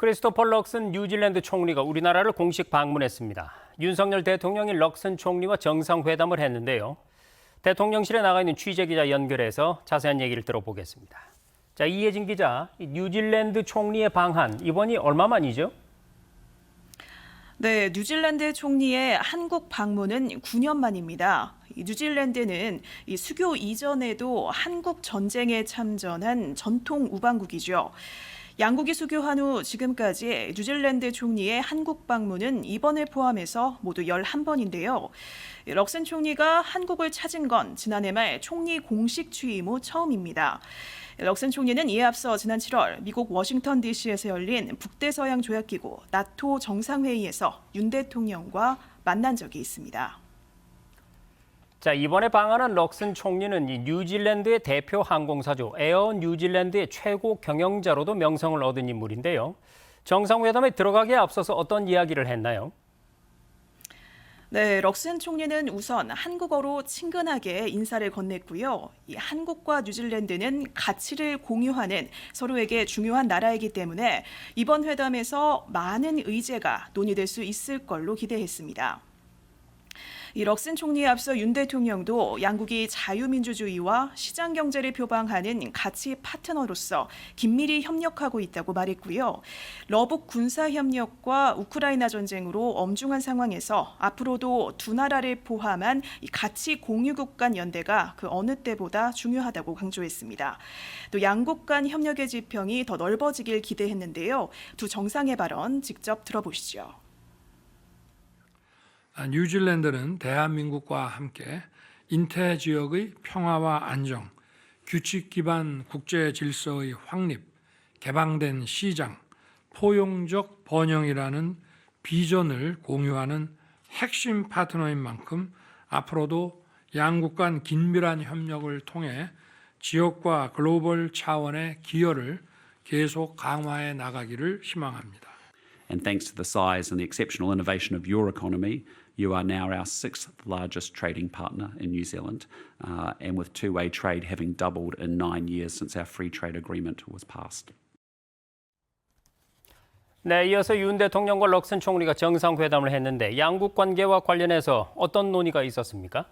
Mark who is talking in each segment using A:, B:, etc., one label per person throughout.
A: 크리스토퍼 럭슨 뉴질랜드 총리가 우리나라를 공식 방문했습니다. 윤석열 대통령이 럭슨 총리와 정상회담을 했는데요. 대통령실에 나가 있는 취재기자 연결해서 자세한 얘기를 들어보겠습니다. 자, 이혜진 기자, 이 뉴질랜드 총리의 방한 이번이 얼마 만이죠?
B: 네, 뉴질랜드 총리의 한국 방문은 9년 만입니다. 이 뉴질랜드는 이 수교 이전에도 한국 전쟁에 참전한 전통 우방국이죠. 양국이 수교한 후 지금까지 뉴질랜드 총리의 한국 방문은 이번을 포함해서 모두 11번인데요. 럭슨 총리가 한국을 찾은 건 지난해 말 총리 공식 취임 후 처음입니다. 럭슨 총리는 이에 앞서 지난 7월 미국 워싱턴 DC에서 열린 북대서양 조약기구 나토 정상회의에서 윤 대통령과 만난 적이 있습니다.
A: 자, 이번에 방한한 럭슨 총리는 이 뉴질랜드의 대표 항공사죠. 에어 뉴질랜드의 최고 경영자로도 명성을 얻은 인물인데요. 정상회담에 들어가기에 앞서서 어떤 이야기를 했나요?
B: 네, 럭슨 총리는 우선 한국어로 친근하게 인사를 건넸고요. 이 한국과 뉴질랜드는 가치를 공유하는 서로에게 중요한 나라이기 때문에 이번 회담에서 많은 의제가 논의될 수 있을 걸로 기대했습니다. 이 럭슨 총리에 앞서 윤 대통령도 양국이 자유민주주의와 시장 경제를 표방하는 가치 파트너로서 긴밀히 협력하고 있다고 말했고요. 러북 군사 협력과 우크라이나 전쟁으로 엄중한 상황에서 앞으로도 두 나라를 포함한 이 가치 공유국 간 연대가 그 어느 때보다 중요하다고 강조했습니다. 또 양국 간 협력의 지평이 더 넓어지길 기대했는데요. 두 정상의 발언 직접 들어보시죠.
C: 아, 뉴질랜드는 대한민국과 함께 인태 지역의 평화와 안정, 규칙 기반 국제 질서의 확립, 개방된 시장, 포용적 번영이라는 비전을 공유하는 핵심 파트너인 만큼 앞으로도 양국 간 긴밀한 협력을 통해 지역과 글로벌 차원의 기여를 계속 강화해 나가기를 희망합니다.
D: And thanks to the size and the exceptional innovation of your economy, you are now our sixth largest trading partner in New Zealand. Uh, and with two way trade having doubled in nine years since our free trade agreement was passed.
A: 네, 이어서 윤 대통령과 럭슨 총리가 정상회담을 했는데 양국 관계와 관련해서 어떤 논의가 있었습니까?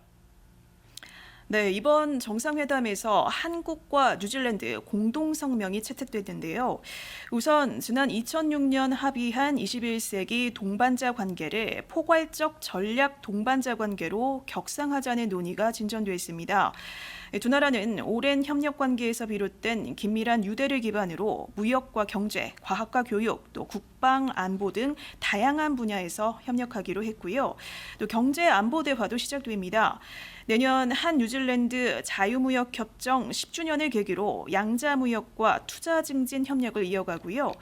B: 네, 이번 정상회담에서 한국과 뉴질랜드 공동 성명이 채택됐는데요. 우선 지난 2006년 합의한 21세기 동반자 관계를 포괄적 전략 동반자 관계로 격상하자는 논의가 진전됐습니다. 두 나라는 오랜 협력 관계에서 비롯된 긴밀한 유대를 기반으로 무역과 경제, 과학과 교육, 또 국방, 안보 등 다양한 분야에서 협력하기로 했고요. 또 경제 안보 대화도 시작됩니다. 내년 한 뉴질 랜드 자유무역 협정 10주년을 계기로 양자 무역과 투자 증진 협력을 이어가고요.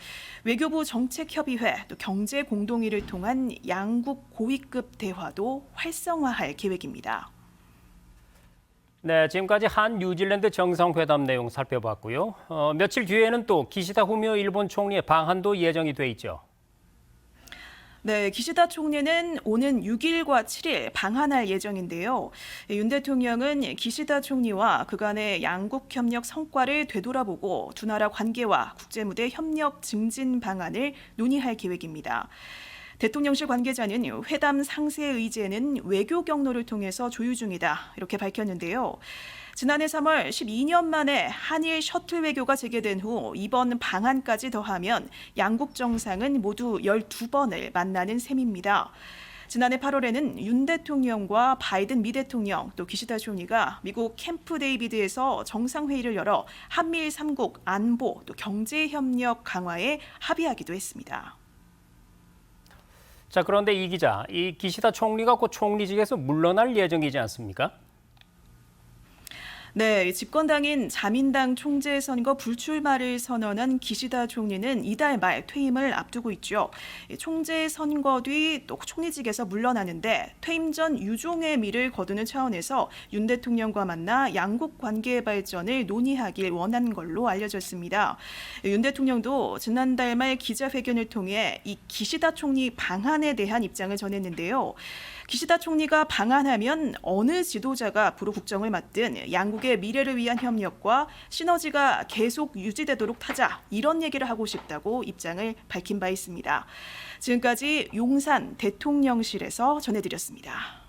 B: 외교부 정책협의회 또 경제 공동의를 통한 양국 고위급 대화도 활성화할 계획입니다.
A: 네, 지금까지 한 뉴질랜드 정상회담 내용 살펴봤고요. 어, 며칠 뒤에는 또 기시다 후미오 일본 총리의 방한도 예정이 돼 있죠.
B: 네, 기시다 총리는 오는 6일과 7일 방한할 예정인데요. 윤 대통령은 기시다 총리와 그간의 양국 협력 성과를 되돌아보고 두 나라 관계와 국제무대 협력 증진 방안을 논의할 계획입니다. 대통령실 관계자는 회담 상세 의제는 외교 경로를 통해서 조율 중이다 이렇게 밝혔는데요. 지난해 3월 12년 만에 한일 셔틀 외교가 재개된 후 이번 방한까지 더하면 양국 정상은 모두 12번을 만나는 셈입니다. 지난해 8월에는 윤 대통령과 바이든 미 대통령 또 기시다 총리가 미국 캠프 데이비드에서 정상회의를 열어 한미일 3국 안보 또 경제 협력 강화에 합의하기도 했습니다.
A: 자, 그런데 이 기자, 이 기시다 총리가 곧 총리직에서 물러날 예정이지 않습니까?
B: 네, 집권당인 자민당 총재 선거 불출마를 선언한 기시다 총리는 이달 말 퇴임을 앞두고 있죠. 총재 선거 뒤 또 총리직에서 물러나는데 퇴임 전 유종의 미를 거두는 차원에서 윤 대통령과 만나 양국 관계 발전을 논의하길 원한 걸로 알려졌습니다. 윤 대통령도 지난달 말 기자회견을 통해 이 기시다 총리 방한에 대한 입장을 전했는데요. 기시다 총리가 방한하면 어느 지도자가 앞으로 국정을 맡든 양국의 미래를 위한 협력과 시너지가 계속 유지되도록 하자 이런 얘기를 하고 싶다고 입장을 밝힌 바 있습니다. 지금까지 용산 대통령실에서 전해드렸습니다.